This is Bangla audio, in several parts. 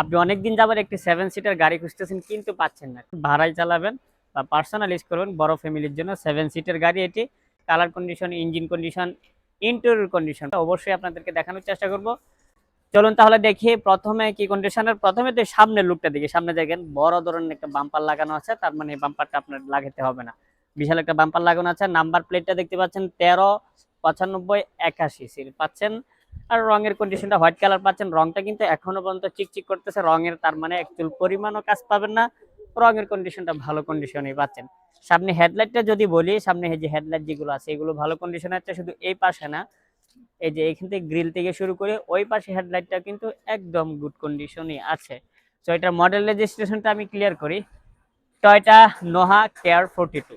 আপনি অনেকদিন যাবার একটি সেভেন সিটার গাড়ি খুঁজতেছেন, কিন্তু পাচ্ছেন না। ভাড়ায় চালাবেন বা পার্সোনাল ইউজ করবেন, বড় ফ্যামিলির জন্য সেভেন সিটের গাড়ি এটি। Colour condition engine condition interior condition অবশ্যই আপনাদেরকে দেখানোর চেষ্টা করব। চলুন তাহলে দেখি প্রথমে কি কন্ডিশনের প্রথমে তো সামনের লুকটা দেখি, সামনে দেখেন বড় ধরনের একটা বাম্পার লাগানো আছে, তার মানে এই বাম্পারটা আপনার লাগাতে হবে না। বিশাল একটা বাম্পার লাগানো আছে নাম্বার প্লেটটা দেখতে পাচ্ছেন তেরো পঁচানব্বই একাশি সিল পাচ্ছেন আর রঙের কন্ডিশনটা হোয়াইট কালার পাচ্ছেন। রংটা কিন্তু এখনও পর্যন্ত চিকচিক করতেছে। রঙের তার মানে একচুল পরিমাণও কাজ পাবেন না। রঙের কন্ডিশনটা ভালো কন্ডিশনেই পাচ্ছেন। সামনে হেডলাইটটা যদি বলি, সামনে যে হেডলাইট যেগুলো আছে, এগুলো ভালো কন্ডিশনে আছে, শুধু এই পাশে না। এই যে এখান থেকে গ্রিল থেকে শুরু করে ওই পাশে হেডলাইটটা কিন্তু একদম গুড কন্ডিশনই আছে। তো এটার মডেল রেজিস্ট্রেশনটা আমি ক্লিয়ার করি। টয়টা নোহা কেয়ার ফোরটি টু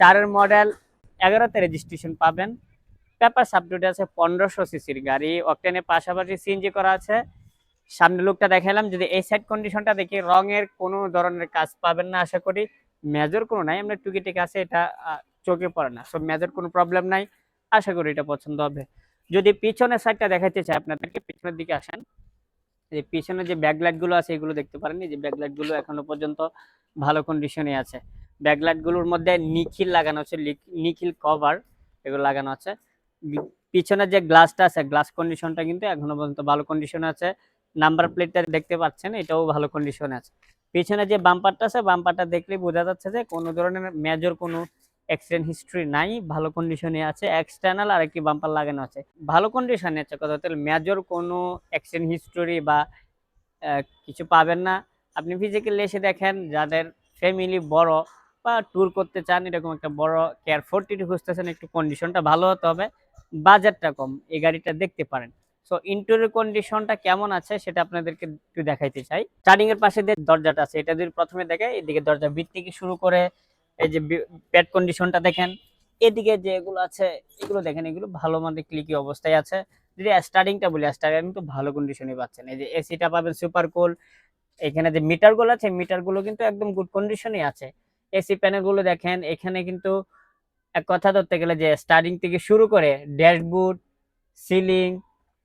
চারের মডেল এগারোতে রেজিস্ট্রেশন পাবেন। পেপার সাবডিউট আছে পনেরোশো সিসির গাড়ি অকটেনের পাশাপাশি সিএনজি করা আছে। সামনে লুকটা দেখালাম যদি এই সাইড কন্ডিশনটা দেখি, রঙের কোনো ধরনের কাজ পাবেন না, আশা করি। মেজর কোনো নাই, আমরা টুকিটিক আছে, এটা চোখে পড়ে না। সো মেজর কোনো প্রবলেম নাই, আশা করি এটা পছন্দ হবে। যদি পিছনের সাইডটা দেখাতে চাই, আপনাদেরকে পিছনের দিকে আসেন। এই পিছনে যে ব্যাকলাইটগুলো আছে, এগুলো দেখতে পারেন। যে ব্যাকলাইটগুলো এখনও পর্যন্ত ভালো কন্ডিশনে আছে। ব্যাকলাইটগুলোর মধ্যে নিখিল লাগানো আছে নিখিল কভার এগুলো লাগানো আছে। পিছনের যে গ্লাসটা আছে গ্লাস কন্ডিশনটা কিন্তু এখনও পর্যন্ত ভালো কন্ডিশন আছে। নাম্বার প্লেটটা দেখতে পাচ্ছেন, এটাও ভালো কন্ডিশন আছে। পিছনে যে বাম্পারটা আছে বাম্পারটা দেখলেই বোঝা যাচ্ছে যে কোনো ধরনের মেজর কোনো অ্যাক্সিডেন্ট হিস্ট্রি নাই, ভালো কন্ডিশনে আছে। এক্সটার্নাল আর একটি বাম্পার লাগানো আছে। ভালো কন্ডিশনে আছে কথা হচ্ছে মেজর কোনো অ্যাক্সিডেন্ট হিস্টোরি বা কিছু পাবেন না। আপনি ফিজিক্যালি এসে দেখেন, যাদের ফ্যামিলি বড় বা ট্যুর করতে চান, এরকম একটা বড় কেয়ার ফোরটি খুঁজতেছেন, একটু কন্ডিশনটা ভালো হতে হবে। বাজেটটা কম, এই গাড়িটা দেখতে পারেন। সো ইন্টেরিয়র কন্ডিশনটা কেমন আছে সেটা আপনাদেরকে একটু দেখাইতে চাই। স্টার্টিং এর পাশে যে দরজাটা আছে, এটা যদি প্রথমে দেখে এদিকে দরজা ভিত থেকে শুরু করে, এই যে প্যাড কন্ডিশনটা দেখেন। এদিকে যে এগুলো আছে, এগুলো দেখেন, এগুলো ভালো মধ্যে ক্লিকি অবস্থায় আছে। যদি স্টার্টিংটা বলি স্টার্টিং কিন্তু ভালো কন্ডিশনে পাচ্ছেন। এই যে এসিটা পাবেন সুপার কুল এখানে যে মিটারগুলো আছে মিটারগুলো কিন্তু একদম গুড কন্ডিশনে আছে। এসি প্যানেলগুলো দেখেন, এখানে কিন্তু এক কথা ধরতে গেলে যে স্টার্টিং থেকে শুরু করে ড্যাশবোর্ড সিলিং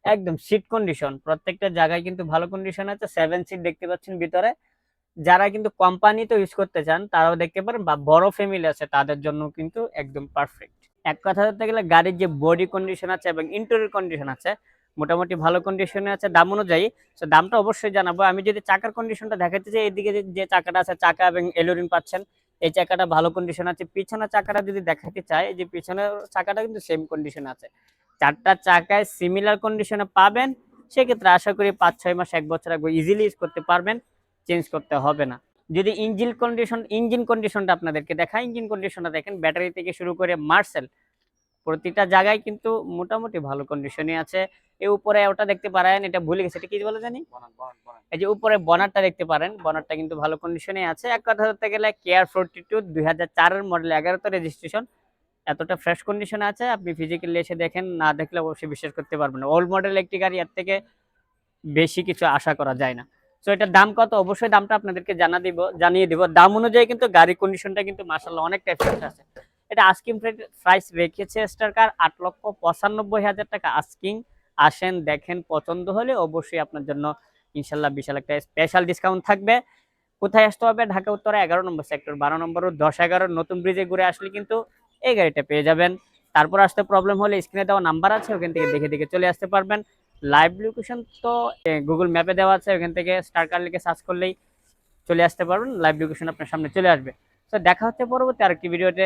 একদম সিট কন্ডিশন প্রত্যেকটা জায়গায় কিন্তু ভালো কন্ডিশন আছে। সেভেন সিট দেখতে পাচ্ছেন ভিতরে। যারা কিন্তু কোম্পানিতে ইউজ করতে চান, তারাও দেখতে পারেন বা বড় ফ্যামিলি আছে, তাদের জন্য কিন্তু একদম পারফেক্ট এক কথা ধরতে গেলে গাড়ির যে বডি কন্ডিশন আছে এবং ইন্টেরিয়র কন্ডিশন আছে, মোটামুটি ভালো কন্ডিশনে আছে দাম অনুযায়ী। তো দামটা অবশ্যই জানাব। আমি যদি চাকার কন্ডিশনটা দেখাতে চাই, এদিকে যে চাকাটা আছে, চাকা এবং এলোরিন পাচ্ছেন এই চাকাটা ভালো কন্ডিশন আছে। পিছনের চাকাটা যদি দেখাতে চাই যে পিছনের চাকাটা কিন্তু সেম কন্ডিশন আছে। চারটা চাকায় সিমিলার কন্ডিশনে পাবেন, সেক্ষেত্রে আশা করি পাঁচ, ছয় মাস, এক বছর আগে ইজিলি ইউজ করতে পারবেন চেঞ্জ করতে হবে না। যদি ইঞ্জিন কন্ডিশন ইঞ্জিন কন্ডিশনটা আপনাদেরকে দেখা ইঞ্জিন কন্ডিশনটা দেখেন ব্যাটারি থেকে শুরু করে মার্সেল প্রতিটা জায়গায় কিন্তু মোটামুটি ভালো কন্ডিশনে আছে। এই উপরে ওটা দেখতে পারেন এটা ভুলে গেছে এটা কি বলে জানি? এই যে উপরে বনারটা দেখতে পারেন বনারটা কিন্তু ভালো কন্ডিশনে আছে। এক কথা ধরতে গেলে কেয়ার ফোরটি টু দুই হাজার চারের মডেল এগারোতে রেজিস্ট্রেশন এতটা ফ্রেশ কন্ডিশনে আছে। আপনি ফিজিক্যালি এসে দেখেন না দেখলে অবশ্যই বিশ্বাস করতে পারবেন না। ওল্ড মডেল একটি গাড়ি এর থেকে বেশি কিছু আশা করা যায় না। তো এটার দাম কত? অবশ্যই দামটা আপনাদেরকে জানা দিব জানিয়ে দিব। দাম অনুযায়ী কিন্তু গাড়ি কন্ডিশনটা কিন্তু মাসাল্লাহ অনেকটা ফ্রেশ আছে। এটা আস্কিং প্রাইস রেখেছে স্টার কার আট লক্ষ পঁচানব্বই হাজার টাকা। আস্কিং আসেন, দেখেন, পছন্দ হলে অবশ্যই আপনার জন্য ইনশাল্লাহ বিশাল একটা স্পেশাল ডিসকাউন্ট থাকবে। কোথায় আসতে হবে? ঢাকা, উত্তরে, এগারো নম্বর সেক্টর বারো নম্বর দশ, এগারো, নতুন ব্রিজে ঘুরে আসলে কিন্তু এই গাড়িটা পেয়ে যাবেন। তারপর আসতে প্রবলেম হলে স্ক্রিনে দেওয়া নাম্বার আছে, ওখান থেকে দেখে দেখে চলে আসতে পারবেন। লাইভ লোকেশন তো গুগল ম্যাপে দেওয়া আছে, ওখান থেকে স্টার কার লিখে সার্চ করলেই চলে আসতে পারবেন। লাইভ লোকেশন আপনার সামনে চলে আসবে। তো দেখা হচ্ছে পরবর্তী আরেকটি ভিডিওতে